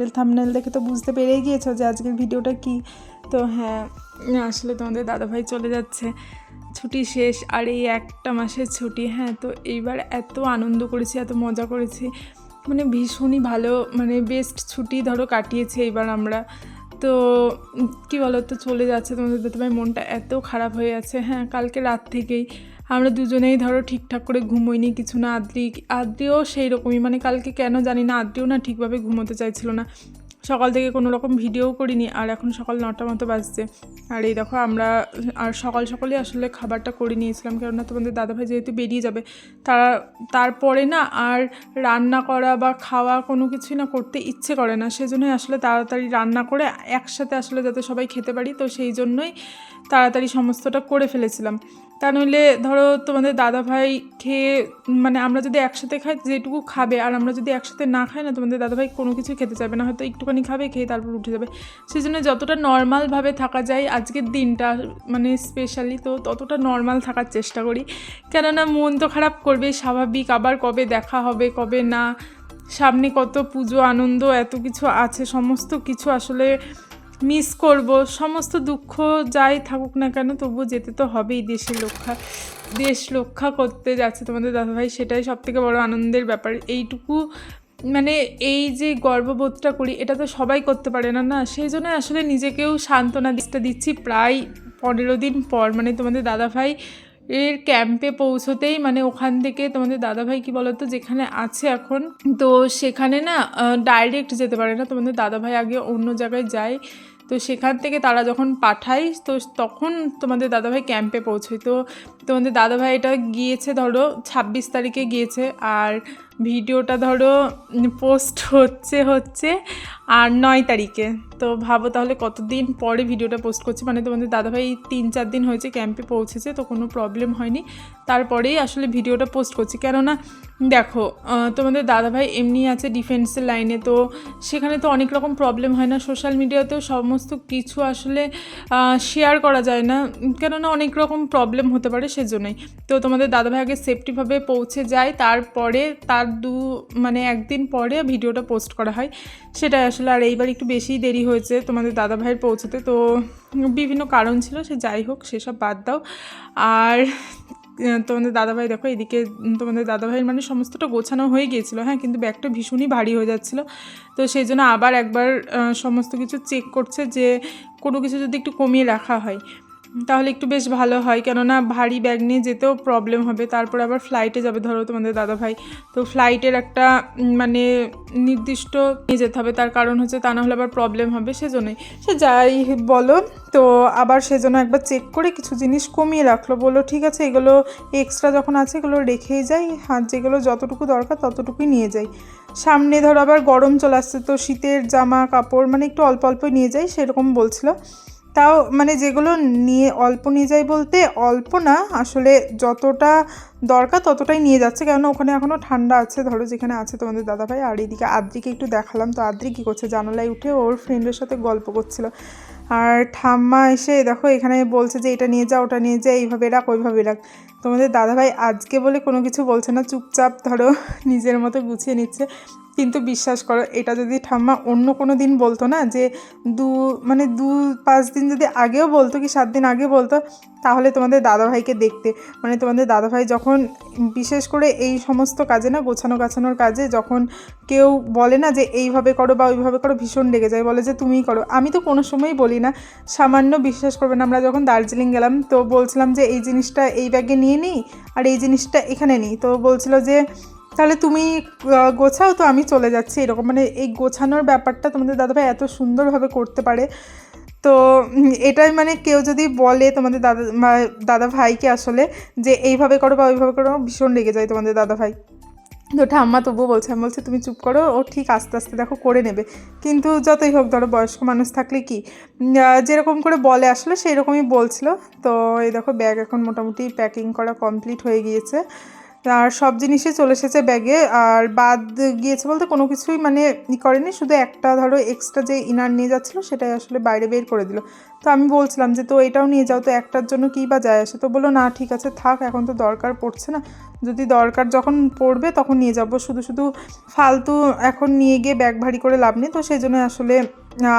Title thumbnail দেখে তো বুঝতে পেরেই গিয়েছো যে আজকের ভিডিওটা কি। তো হ্যাঁ আসলে তোমাদের দাদাভাই চলে যাচ্ছে। ছুটি শেষ আর এই একটা মাসের ছুটি হ্যাঁ তো এইবার এত আনন্দ করেছি, এত মজা করেছি। মানে ভীষণই ভালো মানে বেস্ট ছুটি ধরো কাটিয়েছি এইবার আমরা। তো কি বলো তো চলে যাচ্ছে তোমাদের দাদাভাই, মনটা এত খারাপ হয়ে আছে। হ্যাঁ কালকে রাত থেকেই আমরা দুজনেই ধরো ঠিকঠাক করে ঘুমোইনি, কিছু না, আদ্রি, আদ্রিও সেই রকমই মানে কালকে কেন জানি না, আদ্রিও না ঠিকভাবে ঘুমোতে চাইছিল না। সকাল থেকে কোনো রকম ভিডিও করিনি, আর এখন সকাল নটা মতো বাজছে। আর এই দেখো আমরা, আর সকাল সকালে আসলে খাবারটা করে নিয়েছিলাম, কেননা তোমাদের দাদাভাই যেহেতু বেরিয়ে যাবে, তারা, তারপরে না আর রান্না করা বা খাওয়া কোনো কিছুই না করতে ইচ্ছে করে না। সেজন্যই আসলে তাড়াতাড়ি রান্না করে একসাথে আসলে যাতে সবাই খেতে পারি, তো সেই জন্যই তাড়াতাড়ি সমস্তটা করে ফেলেছিলাম। তা নইলে ধরো তোমাদের দাদাভাই খেয়ে মানে আমরা যদি একসাথে খাই যেটুকু খাবে, আর আমরা যদি একসাথে না খাই না, তোমাদের দাদাভাই কোনো কিছু খেতে চাইবে না, হয়তো একটুখানি খাবে, খেয়ে তারপর উঠে যাবে। সেই জন্য যতটা নর্মালভাবে থাকা যায়, আজকের দিনটা মানে স্পেশালি তো ততটা নর্মাল থাকার চেষ্টা করি। কেননা মন তো খারাপ করবে, স্বাভাবিক। আবার কবে দেখা হবে, কবে না? সামনে কত পুজো, আনন্দ, এত কিছু আছে, সমস্ত কিছু আসলে মিস করব, সমস্ত দুঃখ যাই থাকুক না কেন, তবুও যেতে তো হবেই দেশের রক্ষা, দেশ রক্ষা করতে যাচ্ছে তোমাদের দাদাভাই, সেটাই সবথেকে বড় আনন্দের ব্যাপার। এইটুকু মানে এই যে গর্ববোধটা করি, এটা তো সবাই করতে পারে না না? সেই জন্য আসলে নিজেকেও সান্ত্বনা দিচ্ছি প্রায় পনেরো দিন পর মানে তোমাদের দাদাভাই এর ক্যাম্পে পৌঁছতেই মানে ওখান থেকে তোমাদের দাদাভাই কি বলতো? যেখানে আছে এখন, তো সেখানে না ডাইরেক্ট যেতে পারে না। তোমাদের দাদাভাই আগে অন্য জায়গায় যায়। তো সেখান থেকে তারা যখন পাঠায়, তো তখন তোমাদের দাদাভাই ক্যাম্পে পৌঁছয়। তো তোমাদের দাদাভাই এটা গিয়েছে ধরো ছাব্বিশ তারিখে গিয়েছে, আর ভিডিওটা ধরো পোস্ট হচ্ছে হচ্ছে আর নয় তারিখে। তো ভাবো তাহলে কতদিন পরে ভিডিওটা পোস্ট করছি? মানে তোমাদের দাদাভাই তিন চার দিন হয়েছে ক্যাম্পে পৌঁছেছে, তো কোনো প্রবলেম হয়নি। তারপরেই আসলে ভিডিওটা পোস্ট করছি। কেননা দেখো তোমাদের দাদাভাই এমনি আছে ডিফেন্সের লাইনে তো সেখানে তো অনেক রকম প্রবলেম হয় না? সোশ্যাল মিডিয়াতেও সমস্ত কিছু আসলে শেয়ার করা যায় না। কেননা অনেক রকম প্রবলেম হতে পারে সেজন্যই। তো তোমাদের দাদাভাই আগে সেফটিভাবে পৌঁছে যায়, তারপরে তার দু মানে একদিন পরে ভিডিওটা পোস্ট করা হয়। সেটাই আসলে, আর এইবার একটু বেশি দেরি হয়েছে তোমাদের দাদাভাইয়ের পৌঁছতে। তো বিভিন্ন কারণ ছিল, সে যাই হোক, সেসব বাদ দাও। আর তোমাদের দাদাভাই, দেখো এদিকে তোমাদের দাদাভাইয়ের মানে সমস্তটা গোছানো হয়ে গিয়েছিল। হ্যাঁ কিন্তু ব্যাগটা ভীষণই ভারী হয়ে যাচ্ছিল। তো সেই জন্য আবার একবার সমস্ত কিছু চেক করছে যে কোনো কিছু যদি একটু কমিয়ে রাখা হয়। তাহলে একটু বেশ ভালো হয়। কেননা ভারী ব্যাগ নিয়ে যেতেও প্রবলেম হবে। তারপর আবার ফ্লাইটে যাবে ধরো তোমাদের দাদাভাই। তো ফ্লাইটের একটা মানে নির্দিষ্ট নিয়ে যেতে হবে। তার কারণ হচ্ছে তা না হলে আবার প্রবলেম হবে সেজন্যই। সে যাই বলো, তো আবার সেজন্য একবার চেক করে কিছু জিনিস কমিয়ে রাখল। বলল, ঠিক আছে, এগুলো এক্সট্রা যখন আছে, এগুলো রেখেই যাই। আর যেগুলো যতটুকু দরকার, ততটুকুই নিয়ে যাই। সামনে ধরো আবার গরম চলে আসছে। তো শীতের জামা কাপড় মানে একটু অল্প অল্প নিয়ে যাই, সেরকম বলছিল। তাও মানে যেগুলো নিয়ে, অল্প নিয়ে যাই বলতে অল্প না, আসলে যতটা দরকার ততটাই নিয়ে যাচ্ছে। কেননা ওখানে এখনও ঠান্ডা আছে, ধরো যেখানে আছে তোমাদের দাদাভাই আর এদিকে আদ্রিকে একটু দেখালাম। তো আদ্রি কী করছে? জানালায় উঠে ওর ফ্রেন্ডের সাথে গল্প করছিল। আর ঠাম্মা এসে দেখো এখানে বলছে যে, এটা নিয়ে যা, ওটা নিয়ে যা, এইভাবে রাখ, ওইভাবে রাখ। তোমাদের দাদাভাই আজকে বলে কোনো কিছু বলছে না, চুপচাপ ধরো নিজের মতো গুছিয়ে নিচ্ছে। কিন্তু বিশ্বাস করো, এটা যদি ঠাম্মা অন্য কোনো দিন বলতো না, যে দু মানে দু, পাঁচ দিন যদি আগেও বলতো কি সাত দিন আগে বলতো, তাহলে তোমাদের দাদাভাইকে দেখতে। মানে তোমাদের দাদাভাই যখন বিশেষ করে এই সমস্ত কাজে না, গোছানো গাছানোর কাজে যখন কেউ বলে না যে এইভাবে করো বা ওইভাবে করো, ভীষণ লেগে যায়, বলে যে তুমিই করো। আমি তো কোনো সময়ই বলি না, সামান্য বিশ্বাস করবে না, আমরা যখন দার্জিলিং গেলাম, তো বলছিলাম যে এই জিনিসটা এই ব্যাগে নিয়ে নিই, আর এই জিনিসটা এখানে নিই। তো বলছিল যে তাহলে তুমি গোছাও তো, আমি চলে যাচ্ছি এরকম। মানে এই গোছানোর ব্যাপারটা তোমাদের দাদাভাই এত সুন্দরভাবে করতে পারে। তো এটাই মানে কেউ যদি বলে তোমাদের দাদা দাদা ভাইকে আসলে যে এইভাবে করো বা ওইভাবে করো, ভীষণ লেগে যায় তোমাদের দাদা ভাই তো ঠাম্মা তবুও বলছে, আমি বলছি, তুমি চুপ করো, ও ঠিক আস্তে আস্তে দেখো করে নেবে। কিন্তু যতই হোক, ধরো বয়স্ক মানুষ থাকলে কি যেরকম করে বলে আসলে সেই রকমই বলছিল। তো এই দেখো, ব্যাগ এখন মোটামুটি প্যাকিং করা কমপ্লিট হয়ে গিয়েছে। আর সব জিনিসই চলে এসেছে ব্যাগে, আর বাদ গিয়েছে বলতে কোনো কিছুই মানে ই করেনি, শুধু একটা ধরো এক্সট্রা যে ইনার নিয়ে যাচ্ছিল সেটাই আসলে বাইরে বের করে দিল। তো আমি বলছিলাম যে, তো এটাও নিয়ে যাও, তো একটার জন্য কী বা যায় আসে? তো বলল, না, ঠিক আছে, থাক, এখন তো দরকার পড়ছে না। যদি দরকার যখন পড়বে তখন নিয়ে যাব, শুধু শুধু ফালতু এখন নিয়ে গিয়ে ব্যাগ ভারী করে লাভ নেই। তো সেই জন্য আসলে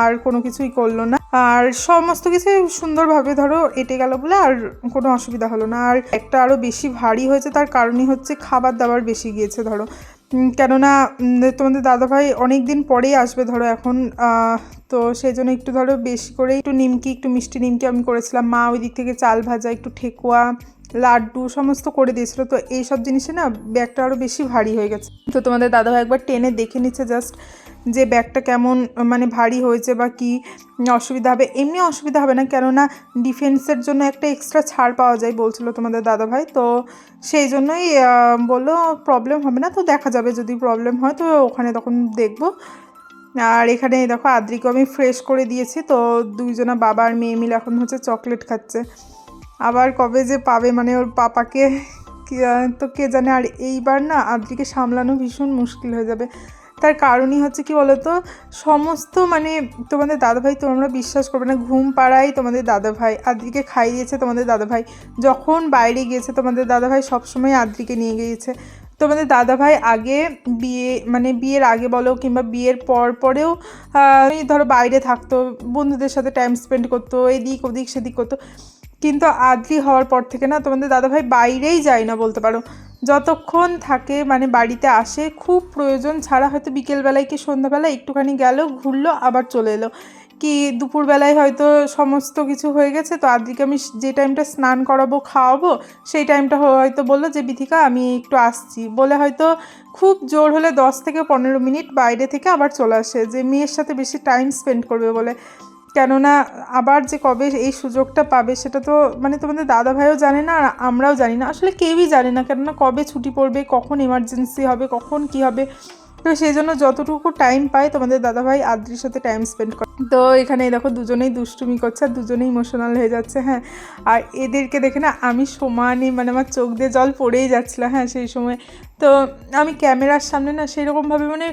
আর কোনো কিছুই করল না। আর সমস্ত কিছু সুন্দরভাবে ধরো এটে গেল বলে আর কোনো অসুবিধা হলো না। আর একটা আরও বেশি ভারী হয়েছে, তার কারণই হচ্ছে খাবার দাবার বেশি গিয়েছে ধরো। কেননা তোমাদের দাদাভাই অনেক দিন পরেই আসবে ধরো এখন। তো সেই জন্য একটু ধরো বেশি করে একটু নিমকি, একটু মিষ্টি নিমকি আমি করেছিলাম। মা ওই দিক থেকে চাল ভাজা, একটু ঠেকুয়া, লাড্ডু সমস্ত করে দিয়েছিল। তো এই সব জিনিসে না ব্যাগটা আরও বেশি ভারী হয়ে গেছে। তো তোমাদের দাদাভাই একবার টেনে দেখে নিচ্ছে জাস্ট যে ব্যাগটা কেমন মানে ভারী হয়েছে বা কি অসুবিধা হবে, এমনি অসুবিধা হবে না। কেননা ডিফেন্সের জন্য একটা এক্সট্রা ছাড় পাওয়া যায় বলছিল তোমাদের দাদাভাই। তো সেই জন্যই বলল প্রবলেম হবে না, তো দেখা যাবে যদি প্রবলেম হয় তো ওখানে তখন দেখব। আর এখানে দেখো, আদ্রিকে আমি ফ্রেশ করে দিয়েছি, তো দুইজনা বাবা আর মেয়ে মিলে এখন হচ্ছে চকলেট খাচ্ছে। আবার কবে যে পাবে মানে ওর পাপাকে তো কে জানে। আর এইবার না আদ্রিকে সামলানো ভীষণ মুশকিল হয়ে যাবে। তার কারণই হচ্ছে কি বলতো, সমস্ত মানে তোমাদের দাদাভাই তোমরা বিশ্বাস করবে না, ঘুম পাড়াই তোমাদের দাদাভাই আদ্রিকে খাইয়েছে তোমাদের দাদাভাই। যখন বাইরে গিয়েছে তোমাদের দাদাভাই সবসময় আদ্রিকে নিয়ে গিয়েছে। তোমাদের দাদাভাই আগে বিয়ে মানে বিয়ের আগে বলো কিংবা বিয়ের পর পরেও ধরো বাইরে থাকতো, বন্ধুদের সাথে টাইম স্পেন্ড করতো, এদিক ওদিক সেদিক করতো। কিন্তু আদ্রি হওয়ার পর থেকে না তোমাদের দাদাভাই বাইরেই যায় না বলতে পারো। যতক্ষণ থাকে মানে বাড়িতে আসে, খুব প্রয়োজন ছাড়া হয়তো বিকেলবেলায় কি সন্ধ্যাবেলায় একটুখানি গেল, ঘুরলো, আবার চলে এলো। কি দুপুরবেলায় হয়তো সমস্ত কিছু হয়ে গেছে, তো আদ্রিকে আমি যে টাইমটা স্নান করাবো, খাওয়াবো, সেই টাইমটা হয়তো বলল যে, বিথিকা, আমি একটু আসছি। বলে হয়তো খুব জোর হলে দশ থেকে পনেরো মিনিট বাইরে থেকে আবার চলে আসে, যে মেয়ের সাথে বেশি টাইম স্পেন্ড করবে বলে। কেননা আবার যে কবে এই সুযোগটা পাবে সেটা তো মানে তোমাদের দাদা ভাইও জানে না আর আমরাও জানি না। আসলে কেউই জানে না কেননা কবে ছুটি পড়বে, কখন এমার্জেন্সি হবে, কখন কি হবে। তো সেই জন্য যতটুকু টাইম পায় তোমাদের দাদাভাই আদ্রির সাথে টাইম স্পেন্ড করে। তো এখানে দেখো দুজনেই দুষ্টুমি করছে, আর দুজনেই ইমোশনাল হয়ে যাচ্ছে হ্যাঁ। আর এদেরকে দেখে না আমি সমানই মানে আমার চোখ দিয়ে জল পড়েই যাচ্ছিল হ্যাঁ সেই সময়। তো আমি ক্যামেরার সামনে না সেরকমভাবে মানে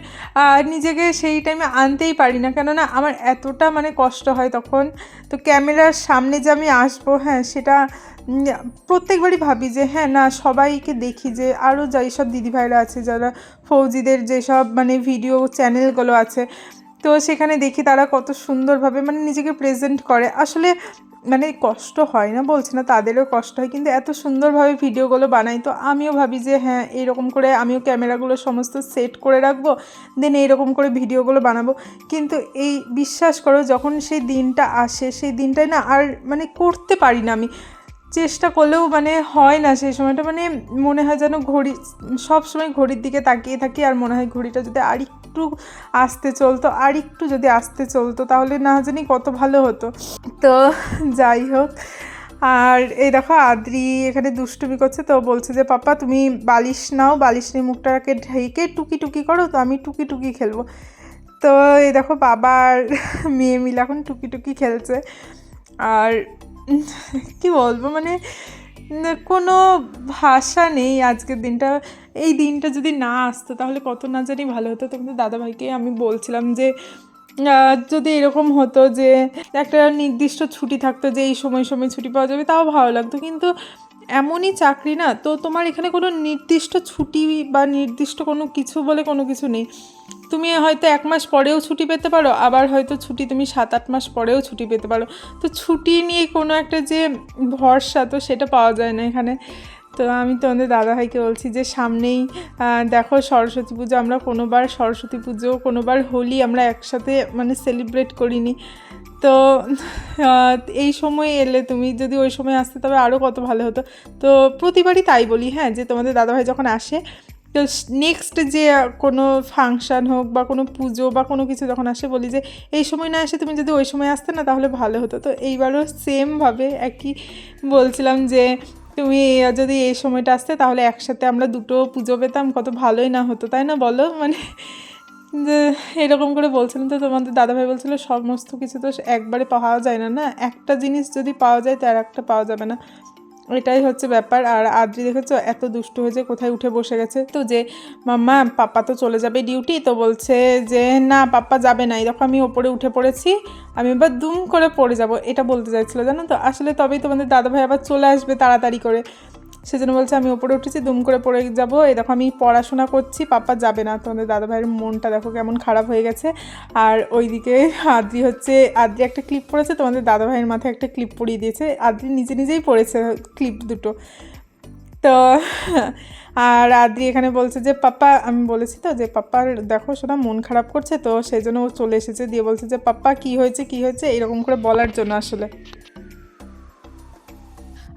নিজেকে সেই টাইমে আনতেই পারি না। কেননা আমার এতটা মানে কষ্ট হয় তখন। তো ক্যামেরার সামনে যে আমি আসব হ্যাঁ সেটা প্রত্যেকবারই ভাবি যে হ্যাঁ না, সবাইকে দেখি যে, আরও যাই সব দিদিভাইরা আছে, যারা ফৌজিদের যেসব মানে ভিডিও চ্যানেলগুলো আছে, তো সেখানে দেখি তারা কত সুন্দরভাবে মানে নিজেকে প্রেজেন্ট করে। আসলে মানে কষ্ট হয় না বলছি না, তাদেরও কষ্ট হয়, কিন্তু এত সুন্দরভাবে ভিডিওগুলো বানাই, তো আমিও ভাবি যে হ্যাঁ এরকম করে আমিও ক্যামেরাগুলো সমস্ত সেট করে রাখব দেন এইরকম করে ভিডিওগুলো বানাবো। কিন্তু এই, বিশ্বাস করো, যখন সেই দিনটা আসে, সেই দিনটাই না আর মানে করতে পারি না আমি। চেষ্টা করলেও মানে হয় না সেই সময়টা। মানে মনে হয় যেন ঘড়ি, সব সময় ঘড়ির দিকে তাকিয়ে থাকি, আর মনে হয় ঘড়িটা যদি আর একটু আসতে চলতো আর একটু যদি আসতে চলতো, তাহলে না জানি কত ভালো হতো। তো যাই হোক, আর এই দেখো আদ্রি এখানে দুষ্টুমি করছে, তো বলছে যে, পাপা, তুমি বালিশ নাও বালিশ নিয়ে মুখটাকে ঢেকে টুকি টুকি করো, তো আমি টুকি টুকি খেলব। তো এই দেখো বাবার মেয়ে মিলে এখন টুকি টুকি খেলছে। আর কি বলব? মানে কোনো ভাষা নেই আজকের দিনটা। এই দিনটা যদি না আসতো, তাহলে কত না জানি ভালো হতো। তোমাদের দাদাভাইকে আমি বলছিলাম যে যদি এরকম হতো যে, একটা নির্দিষ্ট ছুটি থাকতো যে, এই সময় সময় ছুটি পাওয়া যাবে, তাও ভালো লাগতো। কিন্তু এমনই চাকরি না? তো তোমার এখানে কোনো নির্দিষ্ট ছুটি বা নির্দিষ্ট কোনো কিছু বলে কোনো কিছু নেই। তুমি হয়তো এক মাস পরেও ছুটি পেতে পারো, আবার হয়তো ছুটি তুমি সাত, আট মাস পরেও ছুটি পেতে পারো। তো ছুটি নিয়ে কোনো একটা যে ভরসা, তো সেটা পাওয়া যায় না এখানে। তো আমি তোমাদের দাদাভাইকে বলছি যে সামনেই দেখো সরস্বতী পুজো, আমরা কোনোবার সরস্বতী পুজো, কোনোবার হোলি আমরা একসাথে মানে সেলিব্রেট করিনি। তো এই সময় এলে তুমি যদি ওই সময় আসতে, তবে আরও কত ভালো হতো। তো প্রতিবারই তাই বলি হ্যাঁ যে তোমাদের দাদাভাই যখন আসে, তো নেক্সট যে কোনো ফাংশান হোক বা কোনো পুজো বা কোনো কিছু যখন আসে, বলি যে এই সময় না এসে তুমি যদি ওই সময় আসতে না, তাহলে ভালো হতো। তো এইবারও সেমভাবে একই বলছিলাম যে তুমি যদি এই সময়টা আসতে, তাহলে একসাথে আমরা দুটো পুজো পেতাম, কত ভালোই না হতো, তাই না বলো? মানে যে এরকম করে বলছিলাম তো তোমাদের দাদাভাই বলছিল, সমস্ত কিছু তো একবারে পাওয়া যায় না না? একটা জিনিস যদি পাওয়া যায়, তো আর একটা পাওয়া যাবে না। এটাই হচ্ছে ব্যাপার। আর আদ্রি দেখেছ, এত দুষ্টু হয়েছে কোথায় উঠে বসে গেছে? তো যে, মাম্মা, পাপা তো চলে যাবে ডিউটি তো বলছে যে, না পাপ্পা যাবে না। এরকম আমি ওপরে উঠে পড়েছি। আমি এবার দুম করে পড়ে যাব। এটা বলতে চাইছিল, জানো তো? আসলে তবেই তোমাদের দাদাভাই আবার চলে আসবে তাড়াতাড়ি করে। সেজন্য বলছে, আমি ওপরে উঠেছি, দুম করে পড়ে যাব। এই দেখো, আমি পড়াশোনা করছি, পাপা যাবে না। তোমাদের দাদাভাইয়ের মনটা দেখো কেমন খারাপ হয়ে গেছে। আর ওইদিকে আদ্রি হচ্ছে, আদ্রি একটা ক্লিপ পড়েছে, তোমাদের দাদাভাইয়ের মাথায় একটা ক্লিপ পরিয়ে দিয়েছে। আদ্রি নিজে নিজেই পড়েছে ক্লিপ দুটো। তো, আর আদ্রি এখানে বলছে যে পাপ্পা আমি বলেছি তো যে পাপ্পার দেখো শোনা মন খারাপ করছে তো, সেই জন্য ও চলে এসেছে। দিয়ে বলছে যে পাপ্পা কি হয়েছে কি হয়েছে? এরকম করে বলার জন্য আসলে।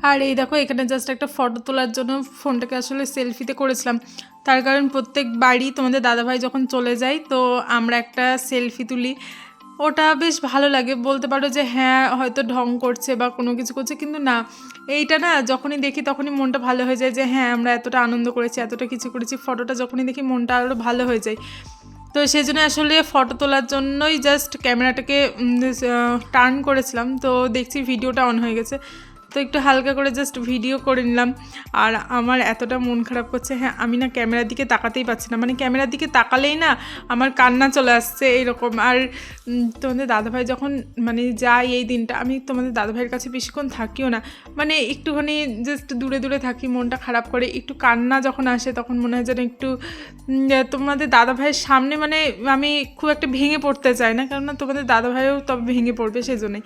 আর এই দেখো, এখানে জাস্ট একটা ফটো তোলার জন্য ফোনটাকে আসলে সেলফিতে করেছিলাম। তার কারণ প্রত্যেক বাড়ি তোমাদের দাদাভাই যখন চলে যায়, তো আমরা একটা সেলফি তুলি। ওটা বেশ ভালো লাগে। বলতে পারো যে হ্যাঁ হয়তো ঢং করছে বা কোনো কিছু করছে, কিন্তু না। এইটা না, যখনই দেখি তখনই মনটা ভালো হয়ে যায় যে হ্যাঁ আমরা এতটা আনন্দ করেছি, এতটা কিছু করেছি। ফটোটা যখনই দেখি মনটা আরও ভালো হয়ে যায়। তো সেই জন্য আসলে ফটো তোলার জন্যই জাস্ট ক্যামেরাটাকে টার্ন করেছিলাম। তো দেখছি ভিডিওটা অন হয়ে গেছে। তো একটু হালকা করে জাস্ট ভিডিও করে নিলাম। আর আমার এতটা মন খারাপ করছে হ্যাঁ আমি না ক্যামেরার দিকে তাকাতেই পাচ্ছি না। মানে ক্যামেরার দিকে তাকালেই না আমার কান্না চলে আসছে এরকম। আর তোমাদের দাদাভাই যখন মানে যাই এই দিনটা, আমি তোমাদের দাদাভাইয়ের কাছে বেশিক্ষণ থাকিও না। মানে একটুখানি জাস্ট দূরে দূরে থাকি, মনটা খারাপ করে। একটু কান্না যখন আসে, তখন মনে হয় যেন একটু তোমাদের দাদাভাইয়ের সামনে মানে আমি খুব একটা ভেঙে পড়তে চাই না। কেননা তোমাদের দাদাভাইও তবে ভেঙে পড়বে সেই জন্যই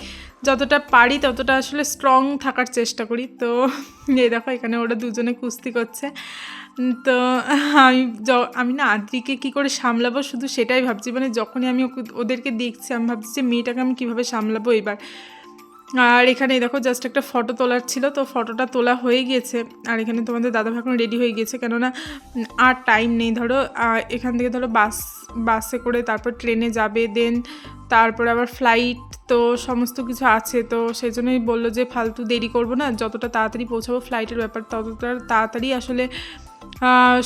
যতটা পারি ততটা আসলে স্ট্রং থাকার চেষ্টা করি। তো এই দেখো এখানে ওরা দুজনে কুস্তি করছে। তো আমি আমি না আদ্রিকে কী করে সামলাবো শুধু সেটাই ভাবছি। মানে যখনই আমি ওদেরকে দেখছি, আমি ভাবছি যে মেয়েটাকে আমি কীভাবে সামলাবো এবার। আর এখানে দেখো জাস্ট একটা ফটো তোলার ছিল, তো ফটোটা তোলা হয়ে গিয়েছে। আর এখানে তোমাদের দাদাভাই এখন রেডি হয়ে গিয়েছে, কেননা আর টাইম নেই, ধরো এখান থেকে ধরো বাস বাসে করে তারপর ট্রেনে যাবে দেন তারপরে আবার ফ্লাইট তো সমস্ত কিছু আছে, তো সেই জন্যই বলল যে ফালতু দেরি করব না, যতটা তাড়াতাড়ি পৌঁছাবো ফ্লাইটের ব্যাপার, ততটা তাড়াতাড়ি আসলে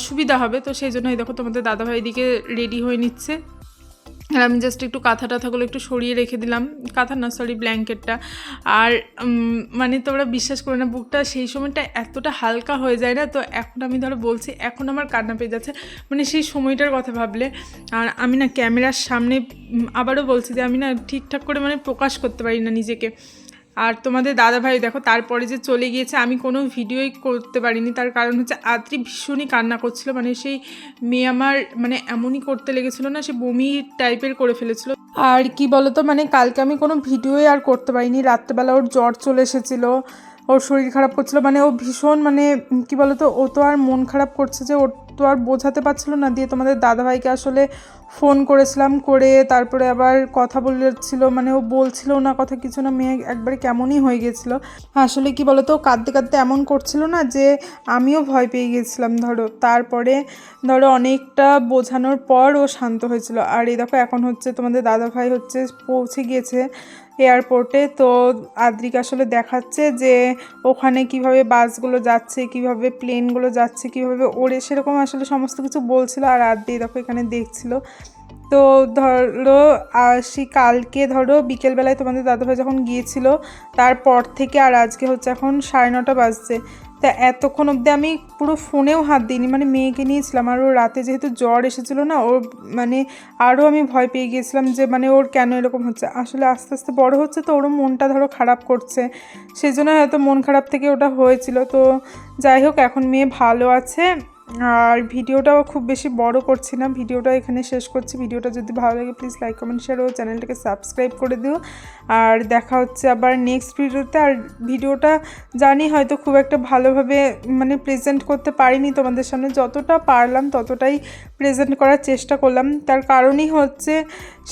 সুবিধা হবে। তো সেই জন্যই দেখো তোমাদের দাদাভাই এদিকে রেডি হয়ে নিচ্ছে। আর আমি জাস্ট একটু কাঁথা টাথাগুলো একটু সরিয়ে রেখে দিলাম। কাঁথা না সরি ব্ল্যাঙ্কেটটা আর মানে তোমরা বিশ্বাস করো না, বুকটা সেই সময়টা এতটা হালকা হয়ে যায় না? তো এখন আমি ধরো বলছি, এখন আমার কান্না পেয়ে যাচ্ছে। মানে সেই সময়টার কথা ভাবলে। আর আমি না ক্যামেরার সামনে আবারও বলছি যে আমি না ঠিকঠাক করে মানে প্রকাশ করতে পারি না নিজেকে। আর তোমাদের দাদা ভাই দেখো, তারপরে যে চলে গিয়েছে, আমি কোনো ভিডিওই করতে পারিনি। তার কারণ হচ্ছে আদ্রি ভীষণই কান্না করছিল। মানে সেই মেয়ে আমার মানে এমনই করতে লেগেছিল না, সে বমি টাইপের করে ফেলেছিল। আর কি বলতো মানে কালকে আমি কোনো ভিডিওই আর করতে পারিনি। রাত্রেবেলা ওর জ্বর চলে এসেছিল, ওর শরীর খারাপ করছিল। মানে ও ভীষণ মানে কি বলতো, ও তো আর মন খারাপ করছে যে, ওর তো আর বোঝাতে পারছিল না। দিয়ে তোমাদের দাদাভাইকে আসলে ফোন করেছিলাম করে তারপরে আবার কথা বলেছিল মানে ও বলছিল না কথা কিছু না, মেয়ে একবারে কেমনই হয়ে গেছিল। আসলে কি বলতো, কাঁদতে কাঁদতে এমন করছিল না যে আমিও ভয় পেয়ে গেছিলাম, ধরো। তারপরে ধরো অনেকটা বোঝানোর পর ও শান্ত হয়েছিল। আর এই দেখো এখন হচ্ছে তোমাদের দাদাভাই হচ্ছে পৌঁছে গিয়েছে এয়ারপোর্টে তো আদ্রিক আসলে দেখাচ্ছে যে ওখানে কীভাবে বাসগুলো যাচ্ছে, কীভাবে প্লেনগুলো যাচ্ছে, কীভাবে ওড়ে সেরকম আসলে সমস্ত কিছু বলছিল। আর আদ্রি দেখো এখানে দেখছিল। তো ধরো আসি কালকে ধরো বিকেলবেলায় তোমাদের দাদাভাই যখন গিয়েছিল, তারপর থেকে আর আজকে হচ্ছে এখন সাড়ে নটা বাজছে। তা এতক্ষণ অবধি আমি পুরো ফোনেও হাত দিইনি মানে মেয়েকে নিয়েছিলাম। আর ওর রাতে যেহেতু জ্বর এসেছিল না, ওর মানে আরও আমি ভয় পেয়ে গিয়েছিলাম যে মানে ওর কেন এরকম হচ্ছে। আসলে আস্তে আস্তে বড় হচ্ছে তো ওরও মনটা ধরো খারাপ করছে। সেই জন্য হয়তো মন খারাপ থেকে ওটা হয়েছিল। তো যাই হোক, এখন মেয়ে ভালো আছে। আর ভিডিওটাও খুব বেশি বড় করছি না, ভিডিওটা এখানে শেষ করছি। ভিডিওটা যদি ভালো লাগে প্লিজ লাইক কমেন্ট শেয়ার ও চ্যানেলটাকে সাবস্ক্রাইব করে দিও। আর দেখা হচ্ছে আবার নেক্সট ভিডিওতে। আর ভিডিওটা জানি হয়তো খুব একটা ভালোভাবে মানে প্রেজেন্ট করতে পারিনি তোমাদের সামনে। যতটা পারলাম, ততটাই প্রেজেন্ট করার চেষ্টা করলাম। তার কারণই হচ্ছে,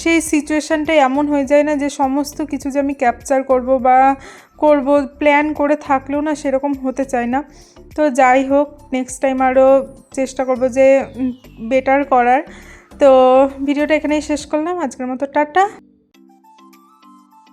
সেই সিচুয়েশানটা এমন হয়ে যায় না যে সমস্ত কিছু যে আমি ক্যাপচার করব বা করব প্ল্যান করে থাকলেও না সেরকম হতে চায় না। তো যাই হোক নেক্সট টাইম আরও চেষ্টা করব যে বেটার করার। তো ভিডিওটা এখানেই শেষ করলাম। আজকের মতো টাটা।